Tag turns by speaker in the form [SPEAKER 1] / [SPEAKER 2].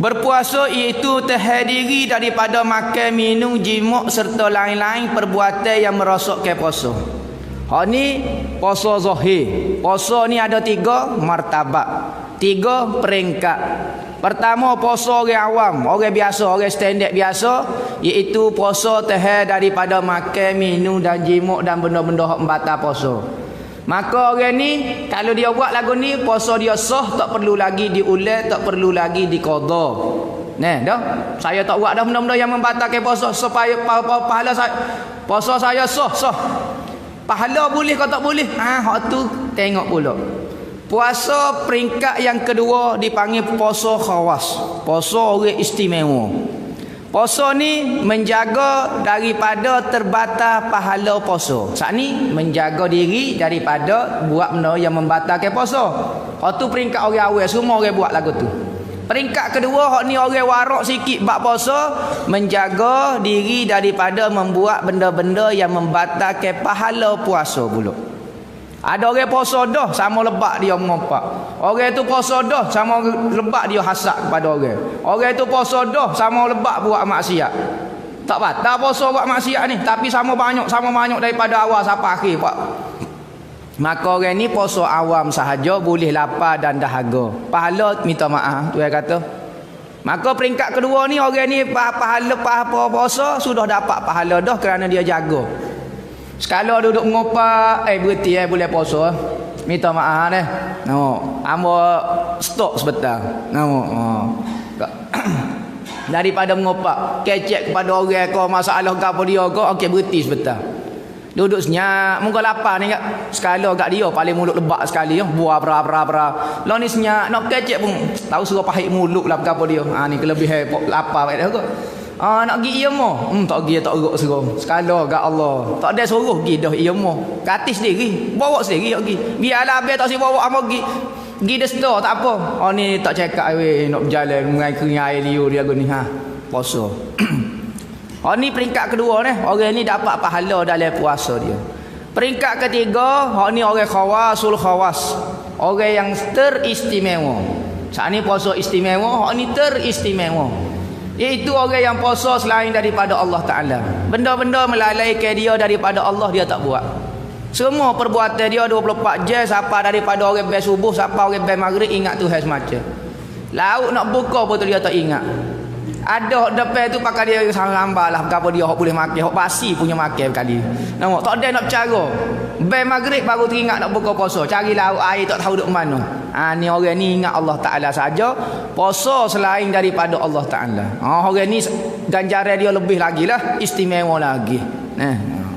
[SPEAKER 1] Berpuasa iaitu terhadiri daripada makan, minum, jimuk serta lain-lain perbuatan yang merosokkan puasa. Hak ni puasa zahir. Puasa ni ada tiga martabat. Tiga peringkat. Pertama puasa orang awam, orang biasa, orang standard biasa iaitu puasa tahan daripada makan, minum dan jimuk dan benda-benda hak membatal puasa. Maka orang ni kalau dia buat lagu ni puasa dia sah tak perlu lagi diulang, tak perlu lagi diqada. Nah, dah. Saya tak buat dah benda-benda yang membatalkan puasa supaya pahala saya puasa saya sah, sah. Pahala boleh kau tak boleh? Ah, hak tu tengok pula. Puasa peringkat yang kedua dipanggil puasa khawas. Puasa orang istimewa. Puasa ni menjaga daripada terbatas pahala puasa. Saat ni menjaga diri daripada buat benda yang membatalkan puasa. Hak tu peringkat orang awal semua orang buat lagu tu. Peringkat kedua hak ni orang warak sikit bab puasa menjaga diri daripada membuat benda-benda yang membatalkan pahala puasa pula. Ada orang puasa dah sama lebak dia mengompak. Orang tu puasa dah sama lebak dia hasad kepada orang. Orang tu puasa dah sama lebak buat maksiat. Tak batal puasa buat maksiat ni tapi sama banyak sama banyak daripada awal sampai akhir pak. Maka orang ni puasa awam sahaja boleh lapar dan dahaga. Pahala minta maaf tu yang kata. Maka peringkat kedua ni orang ni pahala pahala puasa sudah dapat pahala dah kerana dia jaga. Sekala duduk mengopak, eh berhenti eh boleh puasa. Minta maaf deh. No, amba stok sebentar. No, oh. Daripada mengopak, kecek kepada orang kau masalah gapo dia kau, okey berhenti sebentar. Duduk senyap, muka lapar ni kat. Sekala kat dia paling mulut lebak sekali ya. Buah bra bra bra. Lah ni senyap, nak kecek pun tahu suruh pahit mulut lah gapo dia. Ha ni kelebihan lapar kat kau. Ah nak pergi ia mo. Hmm tak pergi tak urut suruh. Sekala kat Allah. Tak ada suruh pergi dah mo. Katis sendiri. Bawa sendiri pergi. Biarlah habis tak si bawa amo pergi. Pergi store tak apa. Oh ni tak cakap weh nak berjalan mengai kering air liur dia gini ha. Puasa. oh ni peringkat kedua ni. Orang ni dapat pahala dalam puasa dia. Peringkat ketiga, hak ni orang khawasul khawas. Orang yang teristimewa. Saat ni puasa istimewa, hak ni teristimewa. Iaitu orang yang puasa selain daripada Allah Ta'ala. Benda-benda melalaikan dia daripada Allah, dia tak buat. Semua perbuatan dia 24 jam, siapa daripada orang bel subuh, siapa orang bel maghrib, ingat Tuhan semacam. Lauk nak buka pun dia tak ingat. Ada depan tu pakai dia sambar lah apa dia hok boleh makan, hok basi punya makan kali. Nampak tak ada nak bercara. Bel maghrib baru teringat nak buka puasa. Cari lauk air tak tahu duk mana. Ha, ni orang ni ingat Allah Ta'ala saja Puasa selain daripada Allah Ta'ala ha, Orang ni ganjaran dia lebih lagi lah Istimewa lagi nah.